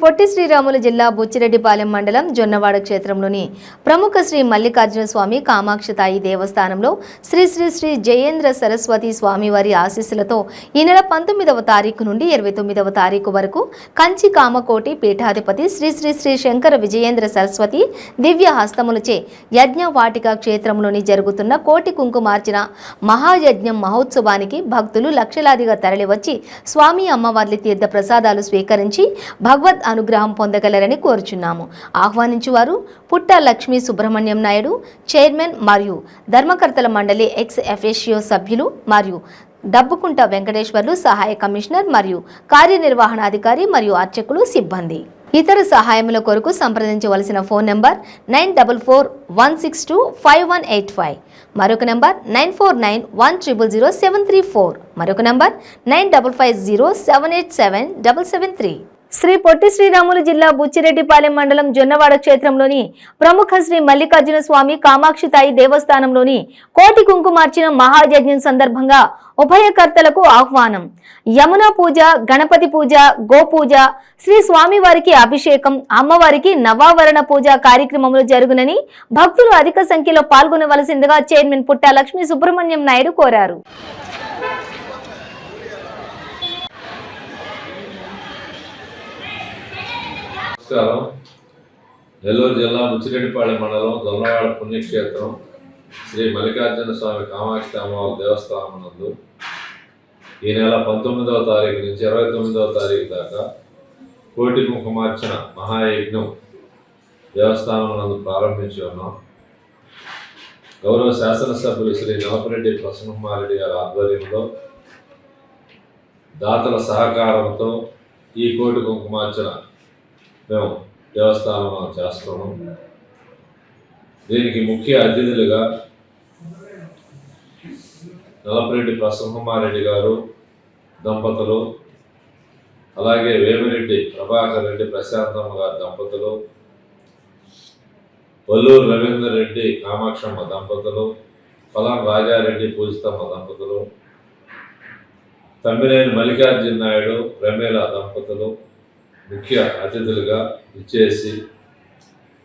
పొట్టి శ్రీరాములు జిల్లా బుచ్చిరెడ్డిపాలెం మండలం జొన్నవాడ క్షేత్రంలోని ప్రముఖ శ్రీ మల్లికార్జున స్వామి కామాక్షతాయి దేవస్థానంలో శ్రీ శ్రీ శ్రీ జయేంద్ర సరస్వతి స్వామివారి ఆశీస్సులతో ఈ నెల పంతొమ్మిదవ తారీఖు నుండి ఇరవై తొమ్మిదవ తారీఖు వరకు కంచి కామకోటి పీఠాధిపతి శ్రీ శ్రీ శ్రీ శంకర విజయేంద్ర సరస్వతి దివ్య హస్తములచే యజ్ఞ వాటిక క్షేత్రంలోని జరుగుతున్న కోటి కుంకుమార్చన మహాయజ్ఞం మహోత్సవానికి భక్తులు లక్షలాదిగా తరలివచ్చి స్వామి అమ్మవార్లి తీర్థ ప్రసాదాలు స్వీకరించి భగవద్ అనుగ్రహం పొందగలరని కోరుచున్నాము. ఆహ్వానించువారు పుట్ట లక్ష్మీ సుబ్రహ్మణ్యం నాయుడు చైర్మన్ మరియు ధర్మకర్తల మండలి ఎక్స్ ఎఫ్ఎషియో సభ్యులు మరియు డబ్బుకుంట వెంకటేశ్వర్లు సహాయ కమిషనర్ మరియు కార్యనిర్వహణాధికారి మరియు అర్చకులు సిబ్బంది. ఇతర సహాయముల కొరకు సంప్రదించవలసిన phone number nine double four one six two five one eight five. మరొక number nine four nine one triple zero seven three four. మరొక number nine double five zero seven eight seven double seven three. Shri Potti Sriramulu జిల్లా బుచ్చిరెడ్డిపాలెం మండలం జొన్నవాడ క్షేత్రంలోని ప్రముఖ శ్రీ మల్లికార్జున స్వామి కామాక్షితాయి దేవస్థానంలోని కోటి కుంకుమార్చిన మహాయజ్ఞం సందర్భంగా ఉభయకర్తలకు ఆహ్వానం. యమున పూజ గణపతి పూజ గోపూజ శ్రీ స్వామివారికి అభిషేకం అమ్మవారికి నవావరణ పూజ కార్యక్రమంలో జరుగునని భక్తులు అధిక సంఖ్యలో పాల్గొనవలసిందిగా చైర్మన్ పుట్ట లక్ష్మీ సుబ్రహ్మణ్యం నాయుడు కోరారు. నమస్కారం. నెల్లూరు జిల్లా ముచ్చిరెడ్డిపాళెం మండలం దొల్లవాడ పుణ్యక్షేత్రం శ్రీ మల్లికార్జున స్వామి కామాక్షి అమ్మవారి దేవస్థానం నందు ఈ నెల పంతొమ్మిదవ తారీఖు నుంచి ఇరవై తొమ్మిదవ తారీఖు దాకా కోటి కుంకుమార్చన మహాయజ్ఞం దేవస్థానం నందు ప్రారంభించి ఉన్నాం. గౌరవ శాసనసభ్యులు శ్రీ నవపరెడ్డి ప్రసన్నమారెడ్డి గారి ఆధ్వర్యంలో దాతల సహకారంతో ఈ కోటి కుంకుమార్చన మేము దేవస్థానం చేస్తున్నాం దీనికి ముఖ్య అతిథులుగా నలపరెడ్డి ప్రసన్నకుమారెడ్డి గారు దంపతులు అలాగే వేమిరెడ్డి ప్రభాకర్ రెడ్డి ప్రశాంతమ్మ గారి దంపతులు వల్లూరు రవీందర్ రెడ్డి కామాక్షమ్మ దంపతులు పొలం రాజారెడ్డి పూజితమ్మ దంపతులు తమ్మినేని మల్లికార్జున నాయుడు ప్రమేల దంపతులు ముఖ్య అతిథులుగా ఇచ్చేసి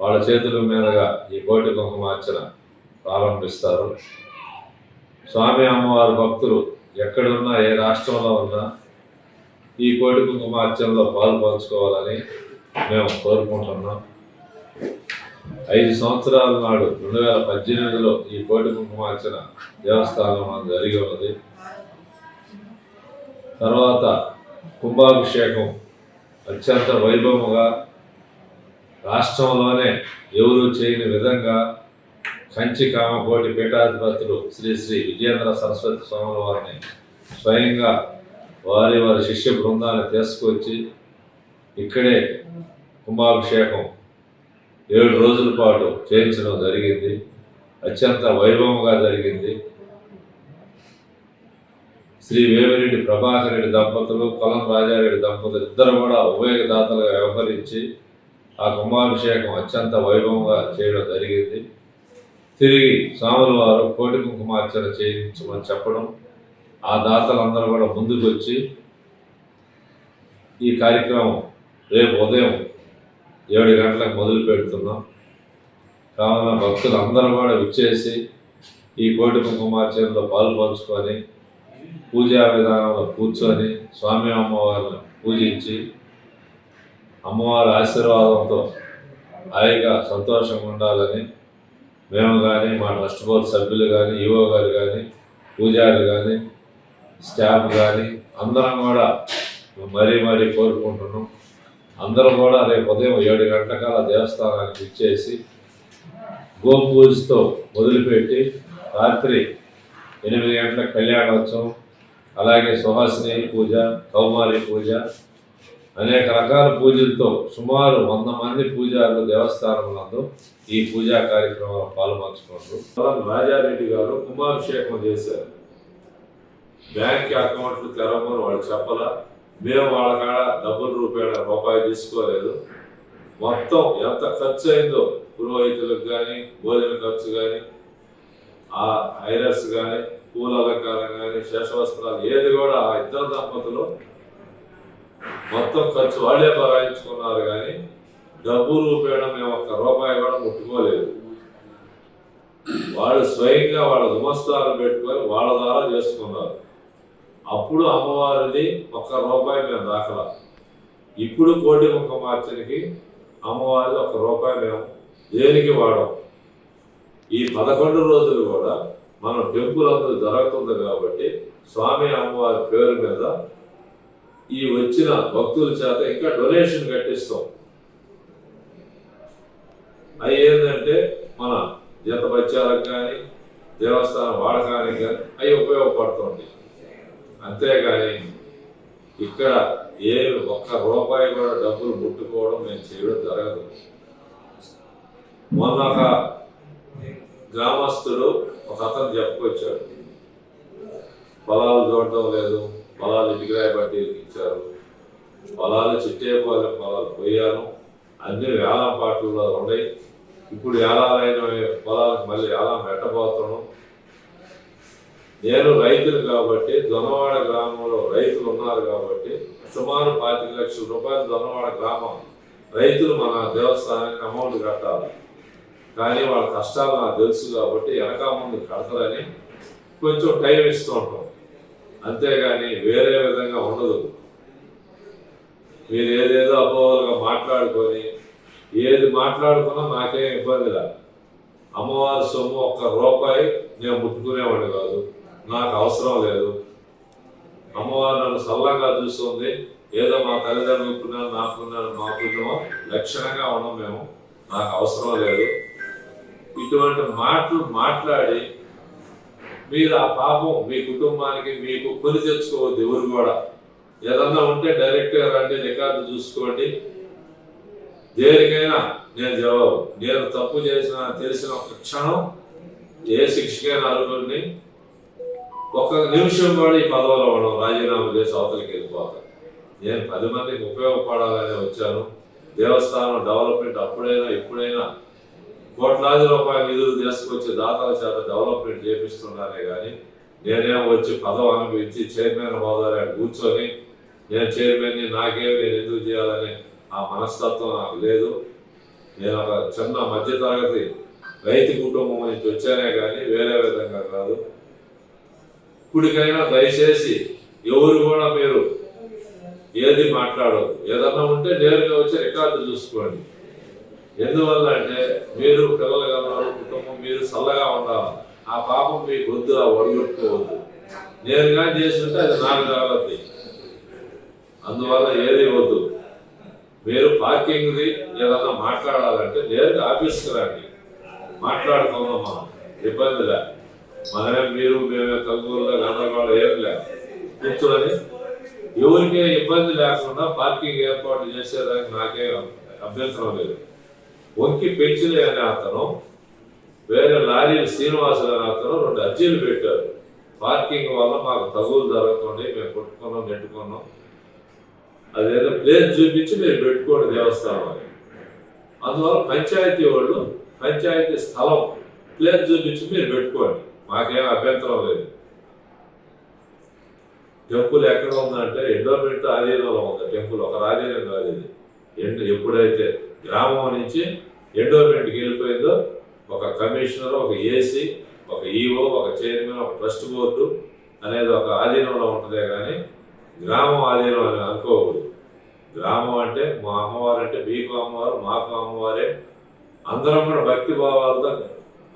వాళ్ళ చేతుల మీదుగా ఈ కోటి కుంకుమార్చన ప్రారంభిస్తారు. స్వామి అమ్మవారి భక్తులు ఎక్కడున్నా ఏ రాష్ట్రంలో ఉన్నా ఈ కోటి కుంకుమార్చనలో పాల్పంచుకోవాలని మేము కోరుకుంటున్నాం. ఐదు సంవత్సరాల నాడు రెండు వేల పద్దెనిమిదిలో ఈ కోటి కుంకుమార్చన దేవస్థానం జరిగి ఉన్నది. తర్వాత కుంభాభిషేకం అత్యంత వైభవముగా రాష్ట్రంలోనే ఎవరు చేయని విధంగా కంచి కామకోటి పీఠాధిపతులు శ్రీ శ్రీ విజయేంద్ర సరస్వతి స్వాముల వారిని స్వయంగా వారి వారి శిష్య బృందాన్ని తీసుకొచ్చి ఇక్కడే కుంభాభిషేకం ఏడు రోజుల పాటు చేయించడం జరిగింది. అత్యంత వైభవంగా జరిగింది. శ్రీ వేమిరెడ్డి ప్రభాకరెడ్డి దంపతులు కొలం రాజారెడ్డి దంపతులు ఇద్దరు కూడా ఉభయదాతలుగా వ్యవహరించి ఆ కుంభాభిషేకం అత్యంత వైభవంగా చేయడం జరిగింది. తిరిగి స్వాముల వారు కోటి కుంకుమార్చన చేయించమని చెప్పడం ఆ దాతలందరూ కూడా ముందుకు వచ్చి ఈ కార్యక్రమం రేపు ఉదయం ఏడు గంటలకు మొదలు పెడుతున్నాం. కావున భక్తులు అందరూ కూడా విచ్చేసి ఈ కోటి కుంకుమార్చనలో పాలు పంచుకొని పూజా విధానంలో కూర్చొని స్వామి అమ్మవారిని పూజించి అమ్మవారి ఆశీర్వాదంతో హాయిగా సంతోషంగా ఉండాలని మేము కానీ మా ట్రస్ట్ బోర్డు సభ్యులు కానీ ఈవో గారు కానీ పూజారి కానీ స్టాఫ్ కానీ అందరం కూడా మరీ మరీ కోరుకుంటున్నాం. అందరూ కూడా రేపు ఉదయం ఏడు గంటకాల దేవస్థానానికి ఇచ్చేసి గోపూజతో మొదలుపెట్టి రాత్రి ఎనిమిది గంటల కళ్యాణోత్సవం అలాగే సుహాసిని పూజ కౌమారి పూజ అనేక రకాల పూజలతో సుమారు వంద మంది పూజారులు దేవస్థానంలో ఈ పూజా కార్యక్రమంలో పాల్పంచుకున్నారు రాజారెడ్డి గారు కుంభాభిషేకం చేశారు. బ్యాంక్ అకౌంట్లు తెరవమని వాళ్ళు చెప్పలా మేము వాళ్ళ కాడ డబ్బుల రూపాయల రూపాయి తీసుకోలేదు. మొత్తం ఎంత ఖర్చు అయిందో పురోహితులకు కానీ భోజన ఖర్చు కానీ ఆ ఐరస్ కానీ పూల అలంకారం కానీ శేషవస్త్రాలు ఏది కూడా ఆ ఇద్దరు దంపతులు మొత్తం ఖర్చు వాళ్ళే భరాయించుకున్నారు కానీ డబ్బు రూపేణ మేము ఒక్క రూపాయి కూడా ముట్టుకోలేదు. వాళ్ళు స్వయంగా వాళ్ళ గుమస్తాలు పెట్టుకొని వాళ్ళ ద్వారా చేసుకున్నారు. అప్పుడు అమ్మవారిది ఒక్క రూపాయి మేము దాఖలా. ఇప్పుడు కోటి ముఖ మార్చనికి అమ్మవారిది ఒక్క రూపాయి మేము దేనికి వాడం ఈ పదకొండు రోజులు కూడా మనం టెంపుల్ అందరూ జరుగుతుంది కాబట్టి స్వామి అమ్మవారి పేరు మీద ఈ వచ్చిన భక్తుల చేత ఇంకా డొనేషన్ కట్టిస్తాం. అవి ఏంటంటే మన జీత బత్యాలకు కానీ దేవస్థానం వాడకానికి కానీ అవి ఉపయోగపడుతుంది. అంతేగాని ఇక్కడ ఏ ఒక్క రూపాయి కూడా డబ్బులు ముట్టుకోవడం మేము చేయడం జరగదు. మొన్న ఒక గ్రామస్తుడు ఒక అతను చెప్పుకొచ్చాడు పొలాలు చూడటం లేదు. పొలాలు ఇటుకరాయి బట్టీలకు ఇచ్చారు. పొలాలు చిట్టేపాలెం పొలాలు పోయాను. అన్ని వేలం పాటల్లో ఉన్నాయి. ఇప్పుడు ఏలాలైన పొలాలకు మళ్ళీ ఏలం పెట్టబోతున్నాం నేను రైతులు కాబట్టి దొనవాడ గ్రామంలో రైతులు ఉన్నారు కాబట్టి సుమారు పాతిక లక్షల రూపాయలు దొనవాడ గ్రామం రైతులు మన దేవస్థానానికి అమౌంట్ కట్టాలి. కానీ వాళ్ళ కష్టాలు నాకు తెలుసు కాబట్టి వెనక ముందు కడతారని కొంచెం టైం ఇస్తూ ఉంటాం. అంతేగాని వేరే విధంగా ఉండదు. మీరు ఏదేదో అపోహలుగా మాట్లాడుకొని ఏది మాట్లాడుకున్నా నాకేం ఇబ్బంది రా. అమ్మవారి సొమ్ము ఒక్క రూపాయి నేను ముట్టుకునేవాడు కాదు. నాకు అవసరం లేదు. అమ్మవారు నన్ను సల్లంగా చూస్తుంది. ఏదో మా తల్లిదండ్రులుకున్నాను నాకున్నాను మాకున్నామో లక్షణంగా ఉన్నాం మేము. నాకు అవసరం లేదు. ఇటువంటి మాటలు మాట్లాడి మీరు ఆ పాపం మీ కుటుంబానికి మీకు కొని తెచ్చుకోవద్దు ఎవరు కూడా. ఏదన్నా ఉంటే డైరెక్ట్గా రండి రికార్డు చూసుకోండి. దేనికైనా నేను జవాబు. నేను తప్పు చేసిన తెలిసిన ఒక క్షణం ఏ శిక్షకైనా అనుకుని ఒక నిమిషం కూడా ఈ పదవిలో ఉండడం రాజీనామా చేసి అవతలికి వెళ్ళిపోతాను నేను పది మందికి ఉపయోగపడాలని వచ్చాను. దేవస్థానం డెవలప్మెంట్ అప్పుడైనా ఇప్పుడైనా కోట్లాది రూపాయల నిధులు తీసుకొచ్చి దాతల చేత డెవలప్మెంట్ చేపిస్తున్నానే కానీ నేనేం వచ్చి పదవి అనుభవించి చైర్మన్ హోదాలో కూర్చొని నేను చైర్మన్ని నాకేమి నేను ఎందుకు చేయాలని ఆ మనస్తత్వం నాకు లేదు. నేను ఒక చిన్న మధ్యతరగతి రైతు కుటుంబం నుంచి వచ్చానే కానీ వేరే విధంగా కాదు. ఇప్పటికైనా దయచేసి ఎవరు కూడా మీరు ఏది మాట్లాడదు ఏదన్నా ఉంటే నేరుగా వచ్చి రికార్డు చూసుకోండి. ఎందువల్ల అంటే మీరు పిల్లలు ఉన్నారు కుటుంబం మీరు చల్లగా ఉండాలి ఆ పాపం మీకు వద్దు ఆ నేరుగా చేస్తుంటే అది నాకు తగలద్ది. అందువల్ల ఏది వద్దు మీరు పార్కింగ్ది ఏదన్నా మాట్లాడాలంటే నేరుగా ఆఫీస్కి రండి. మాట్లాడుకుందాం మనం. ఇబ్బంది మనమే మీరు మేమే తగ్గుల్లో గందరగోళం ఏం లేదు కూర్చోని ఎవరికే ఇబ్బంది లేకుండా పార్కింగ్ ఏర్పాటు చేసేదానికి నాకే అభ్యంతరం లేదు. వంకి పెంచులే అనే అతను వేరే లారీలు శ్రీనివాసులు అతను రెండు అర్జీలు పెట్టారు. పార్కింగ్ వల్ల మాకు తగులు జరుగుతుంది మేము కొట్టుకున్నాం నెట్టుకున్నాం. అదేదో ప్లేస్ చూపించి మీరు పెట్టుకోండి దేవస్థానం అని. అందువల్ల పంచాయతీ వాళ్ళు పంచాయతీ స్థలం ప్లేస్ చూపించి మీరు పెట్టుకోండి. మాకేం అభ్యంతరం లేదు. టెంపుల్ ఎక్కడ ఉందంటే ఎండోమెంట్ ఆధీనంలో ఉంది టెంపుల్ ఒక రాజీనం కాదు ఇది. ఎప్పుడైతే గ్రామం నుంచి ఎండోర్మెంట్కి వెళ్ళిపోయిందో ఒక కమిషనర్ ఒక ఏసీ ఒక ఈఓ ఒక చైర్మన్ ఒక ట్రస్ట్ బోర్డు అనేది ఒక ఆధీనంలో ఉంటుందే కానీ గ్రామం ఆధీనం అని అనుకోకూడదు. గ్రామం అంటే మా అమ్మవారు అంటే మీకు అమ్మవారు మాకు అమ్మవారే. అందరం కూడా భక్తి భావాలతో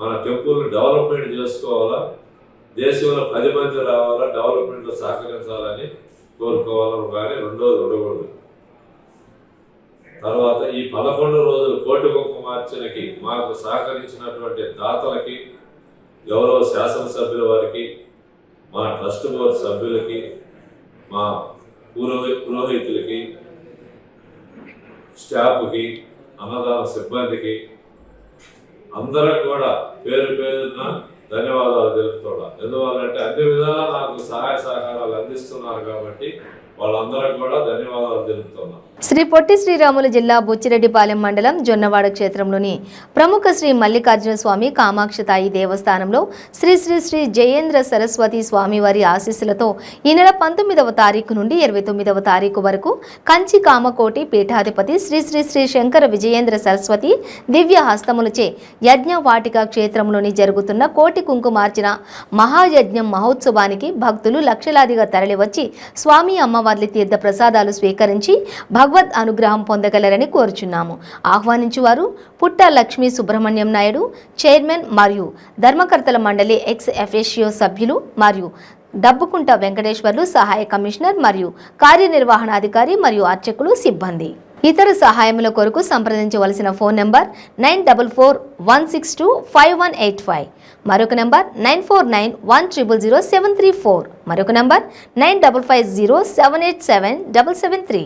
మన టెంపుల్ని డెవలప్మెంట్ చేసుకోవాలా? దేశంలో పది మంది రావాలా? డెవలప్మెంట్లో సహకరించాలని కోరుకోవాలని కానీ రెండోది ఉండకూడదు. తర్వాత ఈ పదకొండు రోజులు కోటి కుంకుమార్చనకి మాకు సహకరించినటువంటి దాతలకి గౌరవ శాసనసభ్యుల వారికి మా ట్రస్ట్ బోర్డు సభ్యులకి మా పురోహి పురోహితులకి స్టాఫ్కి అన్నదాన సిబ్బందికి అందరం కూడా పేరు పేరున ధన్యవాదాలు తెలుపుతున్నా. ఎందువల్లంటే అన్ని విధాలా నాకు సహాయ సహకారాలు అందిస్తున్నారు కాబట్టి కూడా ధన్యవాదాలు శ్రీ పొట్టి శ్రీరాములు జిల్లా బుచ్చిరెడ్డిపాలెం మండలం జొన్నవాడ క్షేత్రంలోని ప్రముఖ శ్రీ మల్లికార్జున స్వామి కామాక్షతాయి దేవస్థానంలో శ్రీ శ్రీ శ్రీ జయేంద్ర సరస్వతి స్వామివారి ఆశీస్సులతో ఈ నెల పంతొమ్మిదవ తారీఖు నుండి ఇరవై తొమ్మిదవ తారీఖు వరకు కంచి కామకోటి పీఠాధిపతి శ్రీ శ్రీ శ్రీ శంకర విజయేంద్ర సరస్వతి దివ్య హస్తములచే యజ్ఞవాటిక క్షేత్రంలోని జరుగుతున్న కోటి కుంకుమార్చన మహాయజ్ఞం మహోత్సవానికి భక్తులు లక్షలాదిగా తరలివచ్చి స్వామి అమ్మవార్ల తీర్థ ప్రసాదాలు స్వీకరించి భగవద్ అనుగ్రహం పొందగలరని కోరుచున్నాము. ఆహ్వానించువారు పుట్ట లక్ష్మీ సుబ్రహ్మణ్యం నాయుడు చైర్మన్ మరియు ధర్మకర్తల మండలి ఎక్స్ ఎఫ్ఎషియో సభ్యులు మరియు డబ్బుకుంట వెంకటేశ్వర్లు సహాయ కమిషనర్ మరియు కార్యనిర్వహణాధికారి మరియు అర్చకులు సిబ్బంది. ఇతర సహాయముల కొరకు సంప్రదించవలసిన phone number nine double four one six two five one eight five. మరొక number nine four nine one triple zero seven three four. మరొక number nine double five zero seven eight seven double seven three.